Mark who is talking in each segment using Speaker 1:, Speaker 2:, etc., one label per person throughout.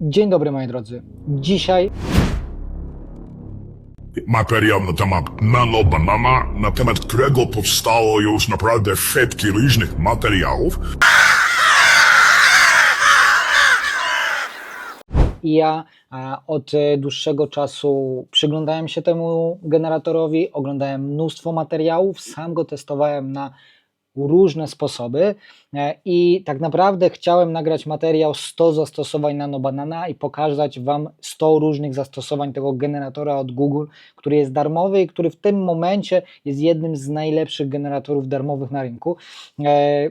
Speaker 1: Dzień dobry moi drodzy. Dzisiaj
Speaker 2: materiał na temat Nano Banana, na temat którego powstało już naprawdę setki różnych materiałów.
Speaker 1: ja od e, dłuższego czasu przyglądałem się temu generatorowi, oglądałem mnóstwo materiałów, sam go testowałem na różne sposoby e, i tak naprawdę chciałem nagrać materiał 100 zastosowań nanobanana i pokazać Wam 100 różnych zastosowań tego generatora od Google, który jest darmowy i który w tym momencie jest jednym z najlepszych generatorów darmowych na rynku. E,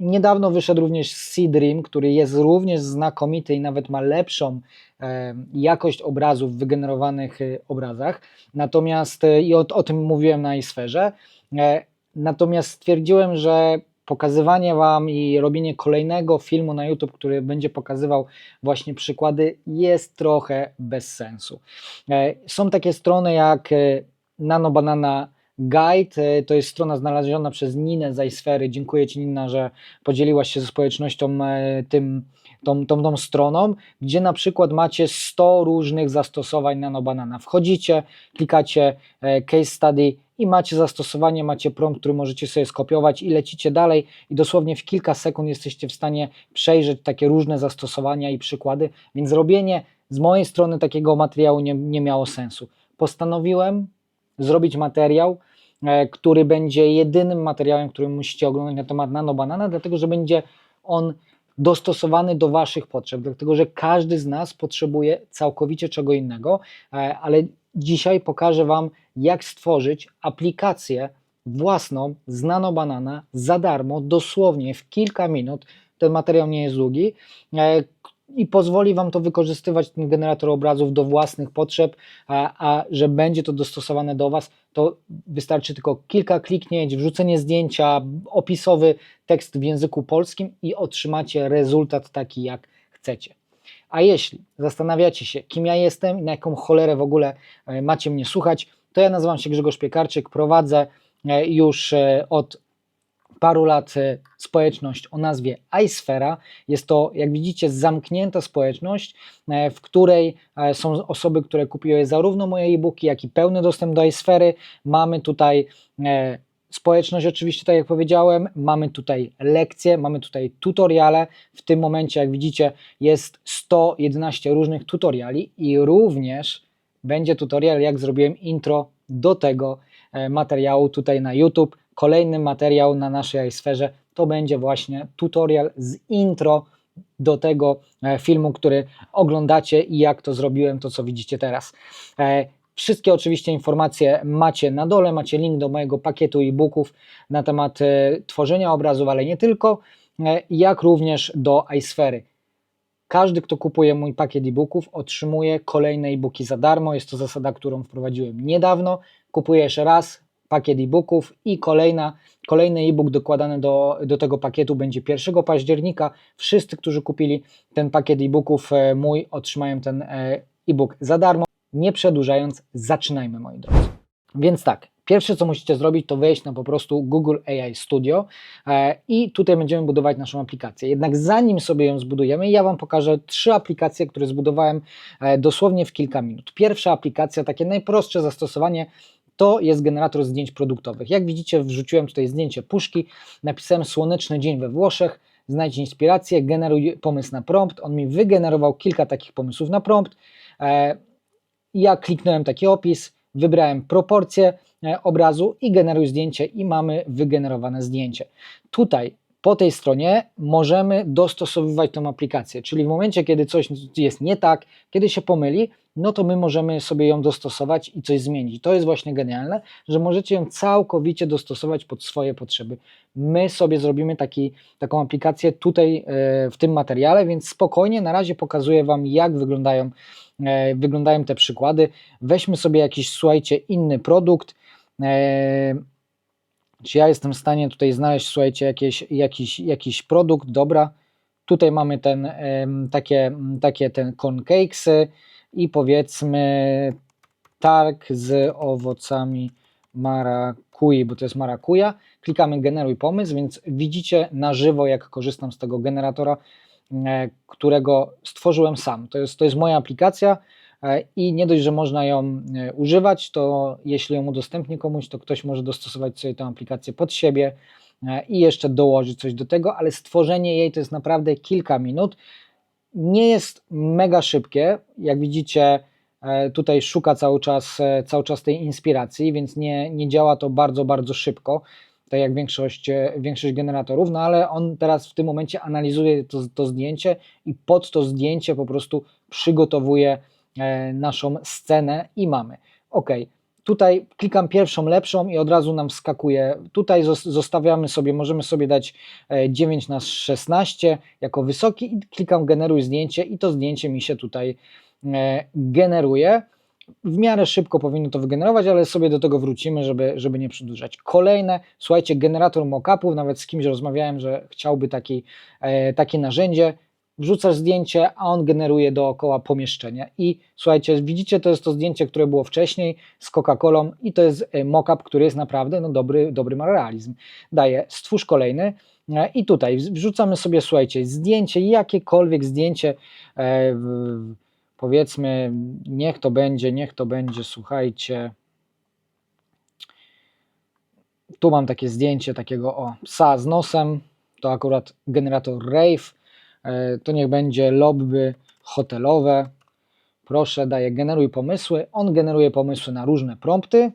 Speaker 1: Niedawno wyszedł również Seedream, który jest również znakomity i nawet ma lepszą e, jakość obrazów w wygenerowanych obrazach. Natomiast i o, o tym mówiłem na iSferze. Natomiast stwierdziłem, że pokazywanie Wam i robienie kolejnego filmu na YouTube, który będzie pokazywał właśnie przykłady, jest trochę bez sensu. E, Są takie strony jak e, NanoBanana Guide, e, to jest strona znaleziona przez Ninę z iSfery. Dziękuję Ci Nina, że podzieliłaś się ze społecznością e, tym, tą, tą, tą stroną, gdzie na przykład macie 100 różnych zastosowań nanobanana. Wchodzicie, klikacie e, case study i macie zastosowanie, macie prompt, który możecie sobie skopiować i lecicie dalej i dosłownie w kilka sekund jesteście w stanie przejrzeć takie różne zastosowania i przykłady, więc robienie z mojej strony takiego materiału nie, nie miało sensu. Postanowiłem zrobić materiał, e, który będzie jedynym materiałem, który musicie oglądać na temat nanobanana, dlatego że będzie on dostosowany do Waszych potrzeb, dlatego że każdy z nas potrzebuje całkowicie czego innego, e, ale dzisiaj pokażę Wam, jak stworzyć aplikację własną z nanobanana za darmo, dosłownie w kilka minut. Ten materiał nie jest długi e, i pozwoli Wam to wykorzystywać, ten generator obrazów do własnych potrzeb, a, a że będzie to dostosowane do Was, to wystarczy tylko kilka kliknięć, wrzucenie zdjęcia, opisowy tekst w języku polskim i otrzymacie rezultat taki, jak chcecie. A jeśli zastanawiacie się, kim ja jestem i na jaką cholerę w ogóle e, macie mnie słuchać, to ja nazywam się Grzegorz Piekarczyk, prowadzę e, już e, od paru lat e, społeczność o nazwie iSfera. Jest to, jak widzicie, zamknięta społeczność, e, w której e, są osoby, które kupiły zarówno moje e-booki, jak i pełny dostęp do iSfery. Mamy tutaj społeczność, oczywiście, tak jak powiedziałem, mamy tutaj lekcje, mamy tutaj tutoriale. W tym momencie, jak widzicie, jest 111 różnych tutoriali i również będzie tutorial, jak zrobiłem intro do tego materiału tutaj na YouTube. Kolejny materiał na naszej iSferze to będzie właśnie tutorial z intro do tego e, filmu, który oglądacie i jak to zrobiłem, to co widzicie teraz. E, Wszystkie oczywiście informacje macie na dole, macie link do mojego pakietu e-booków na temat e, tworzenia obrazów, ale nie tylko, jak również do iSfery. Każdy, kto kupuje mój pakiet e-booków, otrzymuje kolejne e-booki za darmo. Jest to zasada, którą wprowadziłem niedawno. Kupujesz raz pakiet e-booków i kolejna, kolejny e-book dokładany do, do tego pakietu będzie 1 października. Wszyscy, którzy kupili ten pakiet e-booków e, mój, otrzymają ten e, e-book za darmo. Nie przedłużając, zaczynajmy moi drodzy. Więc tak, pierwsze co musicie zrobić, to wejść na po prostu Google AI Studio e, i tutaj będziemy budować naszą aplikację. Jednak zanim sobie ją zbudujemy, ja Wam pokażę trzy aplikacje, które zbudowałem dosłownie w kilka minut. Pierwsza aplikacja, takie najprostsze zastosowanie, to jest generator zdjęć produktowych. Jak widzicie, wrzuciłem tutaj zdjęcie puszki, napisałem słoneczny dzień we Włoszech, znajdź inspirację, generuj pomysł na prompt. On mi wygenerował kilka takich pomysłów na prompt. E, ja kliknąłem taki opis, wybrałem proporcje e, obrazu i generuj zdjęcie i mamy wygenerowane zdjęcie. Tutaj po tej stronie możemy dostosowywać tą aplikację, czyli w momencie, kiedy coś jest nie tak, kiedy się pomyli, no to my możemy sobie ją dostosować i coś zmienić. To jest właśnie genialne, że możecie ją całkowicie dostosować pod swoje potrzeby. My sobie zrobimy taki, taką aplikację tutaj e, w tym materiale, więc spokojnie na razie pokazuję Wam, jak wyglądają, e, wyglądają te przykłady. Weźmy sobie jakiś, słuchajcie, inny produkt. E, czy ja jestem w stanie tutaj znaleźć, słuchajcie, jakieś, jakiś, jakiś produkt, dobra. Tutaj mamy ten, takie, takie ten corncakesy i powiedzmy targ z owocami marakui, bo to jest marakuja. Klikamy generuj pomysł, więc widzicie na żywo, jak korzystam z tego generatora e, którego stworzyłem sam. To jest, to jest moja aplikacja e, i nie dość, że można ją e, używać, to jeśli ją udostępnię komuś, to ktoś może dostosować sobie tę aplikację pod siebie i jeszcze dołożyć coś do tego, ale stworzenie jej to jest naprawdę kilka minut. Nie jest mega szybkie, jak widzicie, e, tutaj szuka cały czas, e, cały czas tej inspiracji, więc nie, nie działa to bardzo, bardzo szybko, tak jak większość, e, większość generatorów, no ale on teraz w tym momencie analizuje to, to zdjęcie i pod to zdjęcie po prostu przygotowuje naszą scenę i mamy. Ok, tutaj klikam pierwszą lepszą i od razu nam wskakuje. Tutaj zos- zostawiamy sobie, możemy sobie dać e, 9 na 16 jako wysoki i klikam generuj zdjęcie i to zdjęcie mi się tutaj e, generuje. W miarę szybko powinno to wygenerować, ale sobie do tego wrócimy, żeby, żeby nie przedłużać. Kolejne, słuchajcie, generator mockupów, nawet z kimś rozmawiałem, że chciałby taki, e, takie narzędzie. Wrzucasz zdjęcie, a on generuje dookoła pomieszczenia. I słuchajcie, widzicie, to jest to zdjęcie, które było wcześniej z Coca-Colą i to jest e, mockup, który jest naprawdę no, dobry, dobry ma realizm. Daje, stwórz kolejny e, i tutaj wrzucamy sobie, słuchajcie, zdjęcie, jakiekolwiek zdjęcie, e, powiedzmy, niech to będzie, niech to będzie, słuchajcie, tu mam takie zdjęcie takiego o psa z nosem, to akurat generator Rave, to niech będzie lobby hotelowe, proszę, daję generuj pomysły, on generuje pomysły na różne prompty,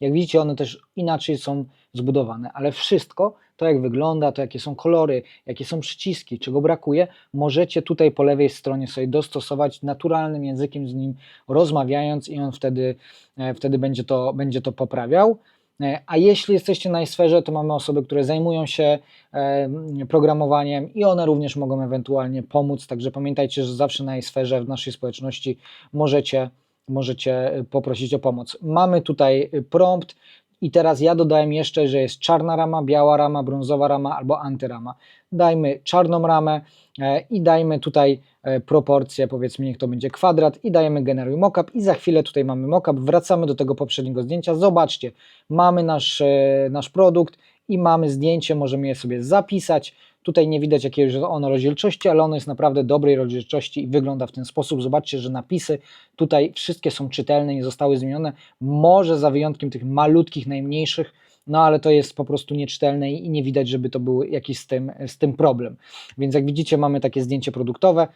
Speaker 1: jak widzicie one też inaczej są zbudowane, ale wszystko, to jak wygląda, to jakie są kolory, jakie są przyciski, czego brakuje, możecie tutaj po lewej stronie sobie dostosować naturalnym językiem z nim rozmawiając i on wtedy, e, wtedy będzie, to, będzie to poprawiał. E, A jeśli jesteście na sferze, to mamy osoby, które zajmują się e, programowaniem i one również mogą ewentualnie pomóc. Także pamiętajcie, że zawsze na sferze w naszej społeczności możecie, możecie e, poprosić o pomoc. Mamy tutaj prompt i teraz ja dodałem jeszcze, że jest czarna rama, biała rama, brązowa rama albo antyrama. Dajmy czarną ramę e, i dajmy tutaj e, proporcje, powiedzmy niech to będzie kwadrat i dajemy generuj mockup i za chwilę tutaj mamy mockup, wracamy do tego poprzedniego zdjęcia, zobaczcie, mamy nasz, e, nasz produkt i mamy zdjęcie, możemy je sobie zapisać, tutaj nie widać jakiegoś ono rozdzielczości, ale ono jest naprawdę dobrej rozdzielczości i wygląda w ten sposób, zobaczcie, że napisy tutaj wszystkie są czytelne, nie zostały zmienione, może za wyjątkiem tych malutkich, najmniejszych, no ale to jest po prostu nieczytelne i nie widać, żeby to był jakiś z tym, z tym problem. Więc jak widzicie, mamy takie zdjęcie produktowe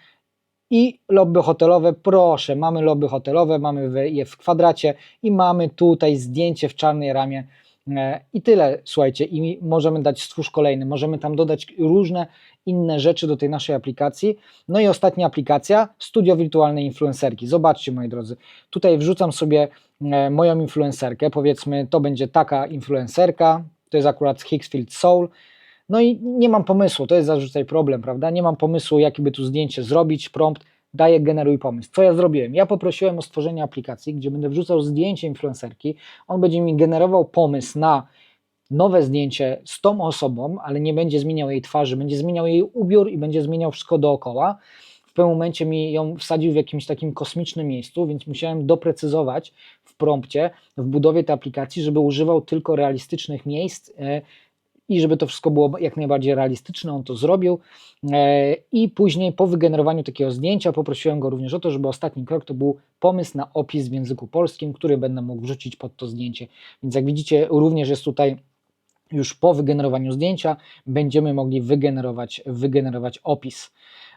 Speaker 1: i lobby hotelowe. Proszę, mamy lobby hotelowe, mamy je w kwadracie i mamy tutaj zdjęcie w czarnej ramie. E, I tyle, słuchajcie, i możemy dać stwórz kolejny, możemy tam dodać różne inne rzeczy do tej naszej aplikacji. No i ostatnia aplikacja, Studio Wirtualnej Influencerki. Zobaczcie, moi drodzy, tutaj wrzucam sobie e, moją influencerkę, powiedzmy, to będzie taka influencerka, to jest akurat Hicksfield Soul, no i nie mam pomysłu, to jest zazwyczaj problem, prawda? Nie mam pomysłu, jakie by tu zdjęcie zrobić, prompt, daję generuj pomysł. Co ja zrobiłem? Ja poprosiłem o stworzenie aplikacji, gdzie będę wrzucał zdjęcie influencerki, on będzie mi generował pomysł na nowe zdjęcie z tą osobą, ale nie będzie zmieniał jej twarzy, będzie zmieniał jej ubiór i będzie zmieniał wszystko dookoła. W pewnym momencie mi ją wsadził w jakimś takim kosmicznym miejscu, więc musiałem doprecyzować w prompcie, w budowie tej aplikacji, żeby używał tylko realistycznych miejsc e, i żeby to wszystko było jak najbardziej realistyczne, on to zrobił. E, I później po wygenerowaniu takiego zdjęcia poprosiłem go również o to, żeby ostatni krok to był pomysł na opis w języku polskim, który będę mógł wrzucić pod to zdjęcie. Więc jak widzicie, również jest tutaj już po wygenerowaniu zdjęcia będziemy mogli wygenerować, wygenerować opis.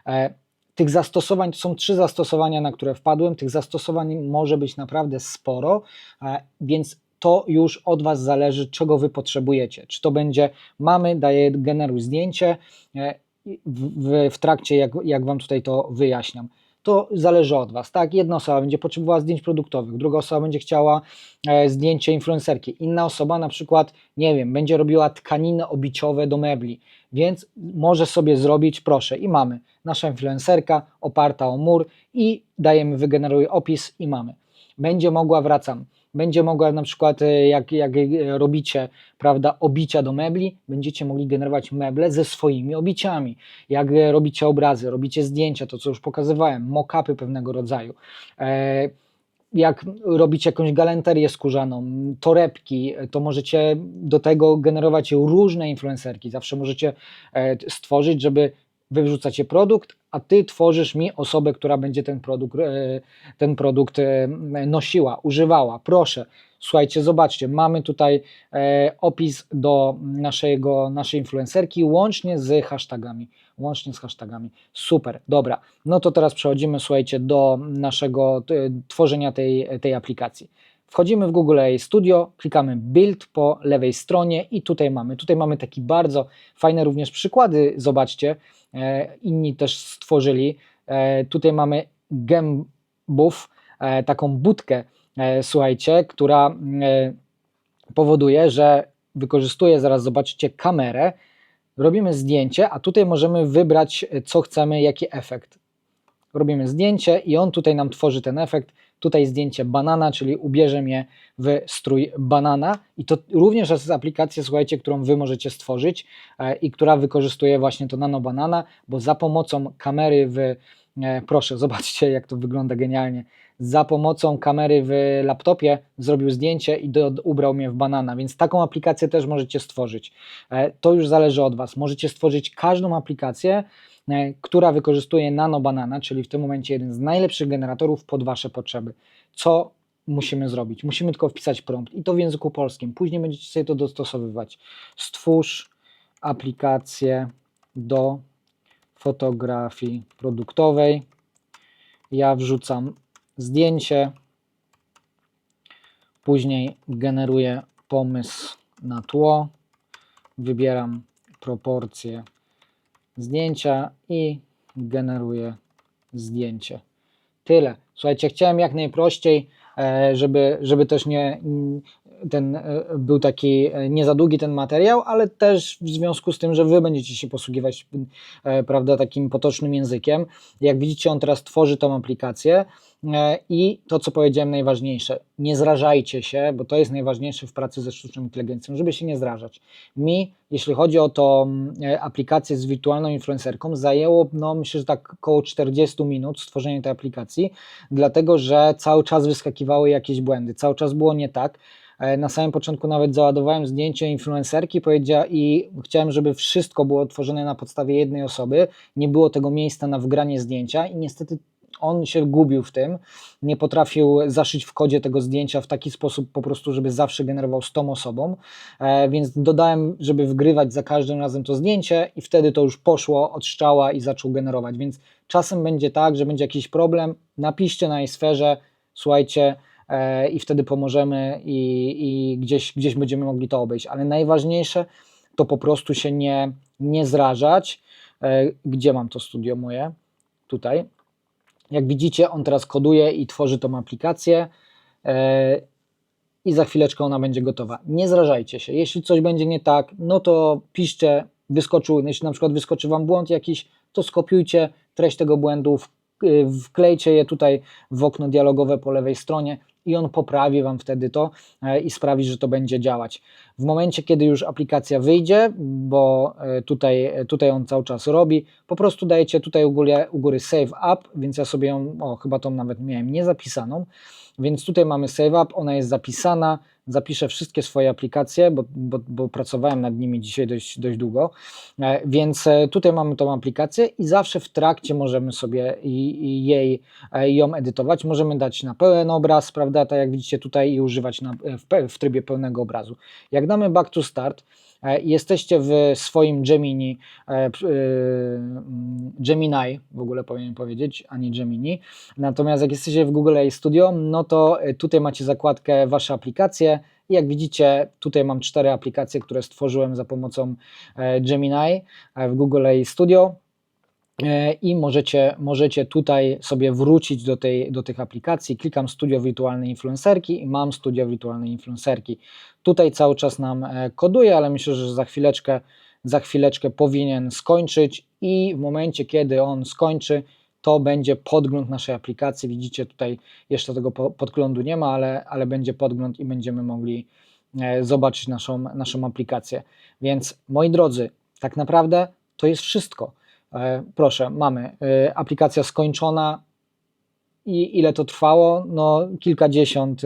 Speaker 1: E, Tych zastosowań to są trzy zastosowania, na które wpadłem. Tych zastosowań może być naprawdę sporo, e, więc to już od Was zależy, czego Wy potrzebujecie. Czy to będzie, mamy, daję generuj zdjęcie e, w, w, w trakcie, jak, jak Wam tutaj to wyjaśniam. To zależy od Was, tak? Jedna osoba będzie potrzebowała zdjęć produktowych, druga osoba będzie chciała e, zdjęcie influencerki, inna osoba na przykład, nie wiem, będzie robiła tkaniny obiciowe do mebli, więc może sobie zrobić, proszę, i mamy nasza influencerka oparta o mur i dajemy wygeneruj opis i mamy. Będzie mogła, wracam, będzie mogła na przykład, e, jak, jak e, robicie, prawda, obicia do mebli, będziecie mogli generować meble ze swoimi obiciami. Jak e, robicie obrazy, robicie zdjęcia, to co już pokazywałem, mock-upy pewnego rodzaju. Jak robicie jakąś galanterię skórzaną, torebki, to możecie do tego generować różne influencerki. Zawsze możecie stworzyć, żeby wy wrzucacie produkt, a ty tworzysz mi osobę, która będzie ten produkt, e, ten produkt e, nosiła, używała. Proszę, słuchajcie, zobaczcie, mamy tutaj e, opis do naszego, naszej influencerki łącznie z hashtagami. Łącznie z hashtagami. Super, dobra. No to teraz przechodzimy, słuchajcie, do naszego tworzenia tej, tej aplikacji. Wchodzimy w Google AI Studio, klikamy Build po lewej stronie i tutaj mamy. Tutaj mamy taki bardzo fajne również przykłady. Zobaczcie, e, inni też stworzyli. E, tutaj mamy Gembuf, e, taką budkę, słuchajcie, która powoduje, że wykorzystuje, zaraz zobaczycie, kamerę. Robimy zdjęcie, a tutaj możemy wybrać, co chcemy, jaki efekt. Robimy zdjęcie i on tutaj nam tworzy ten efekt. Tutaj zdjęcie banana, czyli ubierze mnie w strój banana. I to również jest aplikacja, słuchajcie, którą Wy możecie stworzyć e, i która wykorzystuje właśnie to nano banana, bo za pomocą kamery w, e, proszę, zobaczcie jak to wygląda genialnie, za pomocą kamery w laptopie zrobił zdjęcie i do, ubrał mnie w banana, więc taką aplikację też możecie stworzyć. E, To już zależy od Was. Możecie stworzyć każdą aplikację, która wykorzystuje nano banana, czyli w tym momencie jeden z najlepszych generatorów pod Wasze potrzeby. Co musimy zrobić? Musimy tylko wpisać prompt i to w języku polskim. Później będziecie sobie to dostosowywać. Stwórz aplikację do fotografii produktowej. Ja wrzucam zdjęcie, później generuję pomysł na tło, wybieram proporcje zdjęcia i generuję zdjęcie. Tyle. Słuchajcie, chciałem jak najprościej, e, żeby, żeby też nie ten e, był taki e, nie za długi ten materiał, ale też w związku z tym, że wy będziecie się posługiwać e, prawda, takim potocznym językiem. Jak widzicie, on teraz tworzy tą aplikację i to, co powiedziałem najważniejsze, nie zrażajcie się, bo to jest najważniejsze w pracy ze sztuczną inteligencją, żeby się nie zrażać. Mi, jeśli chodzi o tą aplikację z wirtualną influencerką, zajęło, no myślę, że tak około 40 minut stworzenie tej aplikacji, dlatego, że cały czas wyskakiwały jakieś błędy, cały czas było nie tak. E, Na samym początku nawet załadowałem zdjęcie influencerki powiedzia, i chciałem, żeby wszystko było tworzone na podstawie jednej osoby. Nie było tego miejsca na wgranie zdjęcia i niestety on się gubił w tym. Nie potrafił zaszyć w kodzie tego zdjęcia w taki sposób po prostu, żeby zawsze generował z tą osobą. E, więc dodałem, żeby wgrywać za każdym razem to zdjęcie i wtedy to już poszło od strzała i zaczął generować. Więc czasem będzie tak, że będzie jakiś problem. Napiszcie na jej sferze, słuchajcie, i wtedy pomożemy i, i gdzieś, gdzieś będziemy mogli to obejść. Ale najważniejsze to po prostu się nie, nie zrażać. E, Gdzie mam to studio moje? Tutaj. Jak widzicie, on teraz koduje i tworzy tą aplikację e, i za chwileczkę ona będzie gotowa. Nie zrażajcie się. Jeśli coś będzie nie tak, no to piszcie, wyskoczył, jeśli na przykład wyskoczy Wam błąd jakiś, to skopiujcie treść tego błędu, y, wklejcie je tutaj w okno dialogowe po lewej stronie i on poprawi Wam wtedy to e, i sprawi, że to będzie działać. W momencie, kiedy już aplikacja wyjdzie, bo e, tutaj, tutaj on cały czas robi, po prostu dajecie tutaj u góry, u góry Save Up, więc ja sobie ją, o chyba tą nawet miałem nie zapisaną, więc tutaj mamy Save Up, ona jest zapisana, zapiszę wszystkie swoje aplikacje, bo, bo, bo pracowałem nad nimi dzisiaj dość, dość długo, E, więc e, tutaj mamy tą aplikację i zawsze w trakcie możemy sobie jej, e, ją edytować, możemy dać na pełen obraz, prawda, tak jak widzicie tutaj i używać na, w, w trybie pełnego obrazu. Jak damy back to start, jesteście w swoim Gemini, mm, Gemini, w ogóle powinienem powiedzieć, a nie Gemini. Natomiast jak jesteście w Google AI Studio, no to tutaj macie zakładkę Wasze aplikacje. Jak widzicie, tutaj mam cztery aplikacje, które stworzyłem za pomocą e, Gemini e, w Google AI Studio. E, I możecie, możecie tutaj sobie wrócić do, tej, do tych aplikacji. Klikam Studio Wirtualnej Influencerki i mam Studio Wirtualnej Influencerki. Tutaj cały czas nam koduje, ale myślę, że za chwileczkę, za chwileczkę powinien skończyć i w momencie, kiedy on skończy, to będzie podgląd naszej aplikacji. Widzicie tutaj jeszcze tego po- podglądu nie ma, ale, ale będzie podgląd i będziemy mogli e, zobaczyć naszą, naszą aplikację. Więc moi drodzy, tak naprawdę to jest wszystko. E, Proszę, mamy e, aplikacja skończona. I ile to trwało? No kilkadziesiąt,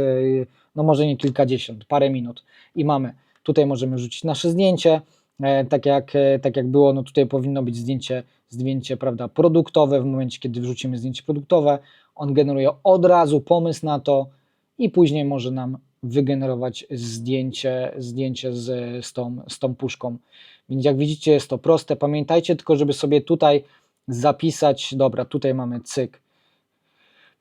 Speaker 1: no może nie kilkadziesiąt, parę minut. I mamy, tutaj możemy wrzucić nasze zdjęcie, tak jak, e, tak jak było, no tutaj powinno być zdjęcie, zdjęcie prawda, produktowe. W momencie, kiedy wrzucimy zdjęcie produktowe, on generuje od razu pomysł na to i później może nam wygenerować zdjęcie, zdjęcie z, z, tą, z tą puszką. Więc jak widzicie, jest to proste. Pamiętajcie tylko, żeby sobie tutaj zapisać, dobra, tutaj mamy cyk.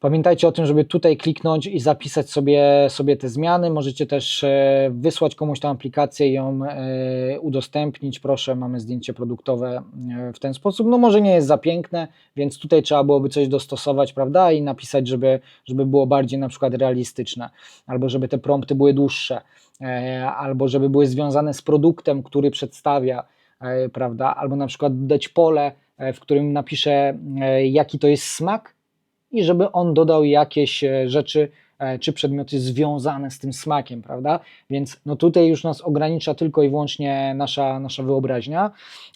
Speaker 1: Pamiętajcie o tym, żeby tutaj kliknąć i zapisać sobie, sobie te zmiany. Możecie też e, wysłać komuś tę aplikację i ją e, udostępnić. Proszę, mamy zdjęcie produktowe e, w ten sposób. No może nie jest za piękne, więc tutaj trzeba byłoby coś dostosować, prawda? I napisać, żeby, żeby było bardziej na przykład realistyczne, albo żeby te prompty były dłuższe, albo żeby były związane z produktem, który przedstawia, prawda? Albo na przykład dać pole, w którym napiszę, jaki to jest smak i żeby on dodał jakieś e, rzeczy e, czy przedmioty związane z tym smakiem, prawda? Więc no tutaj już nas ogranicza tylko i wyłącznie nasza, nasza wyobraźnia,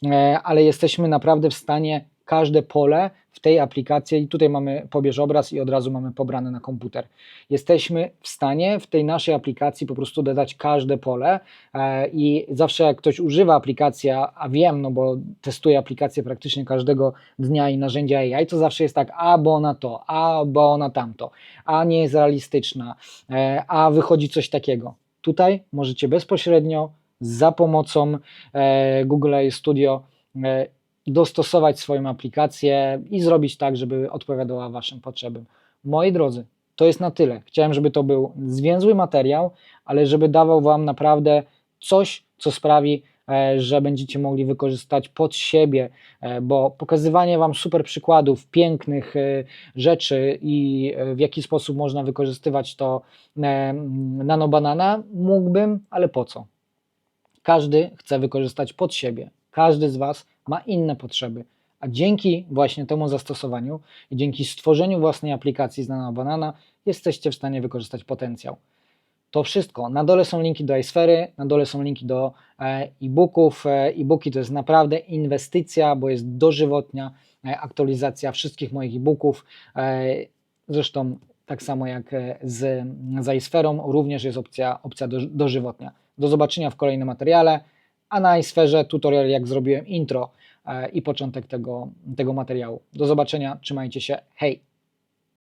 Speaker 1: e, ale jesteśmy naprawdę w stanie każde pole w tej aplikacji, i tutaj mamy pobierz obraz i od razu mamy pobrane na komputer. Jesteśmy w stanie w tej naszej aplikacji po prostu dodać każde pole e, i zawsze jak ktoś używa aplikacji, a wiem, no bo testuję aplikację praktycznie każdego dnia i narzędzia AI, to zawsze jest tak, a bo ona to, a bo ona tamto, a nie jest realistyczna, e, a wychodzi coś takiego. Tutaj możecie bezpośrednio za pomocą e, Google AI Studio dostosować swoją aplikację i zrobić tak, żeby odpowiadała Waszym potrzebom. Moi drodzy, to jest na tyle. Chciałem, żeby to był zwięzły materiał, ale żeby dawał Wam naprawdę coś, co sprawi, e, że będziecie mogli wykorzystać pod siebie, e, bo pokazywanie Wam super przykładów, pięknych e, rzeczy i w jaki sposób można wykorzystywać to nanobanana mógłbym, ale po co? Każdy chce wykorzystać pod siebie. Każdy z Was ma inne potrzeby. A dzięki właśnie temu zastosowaniu i dzięki stworzeniu własnej aplikacji z Nano Banana jesteście w stanie wykorzystać potencjał. To wszystko. Na dole są linki do iSfery, na dole są linki do e, e-booków. E, E-booki to jest naprawdę inwestycja, bo jest dożywotnia e, aktualizacja wszystkich moich e-booków. Zresztą tak samo jak z, z iSferą, również jest opcja, opcja do, dożywotnia. Do zobaczenia w kolejnym materiale, a na iSferze tutorial jak zrobiłem intro e, i początek tego, tego materiału. Do zobaczenia, trzymajcie się, hej!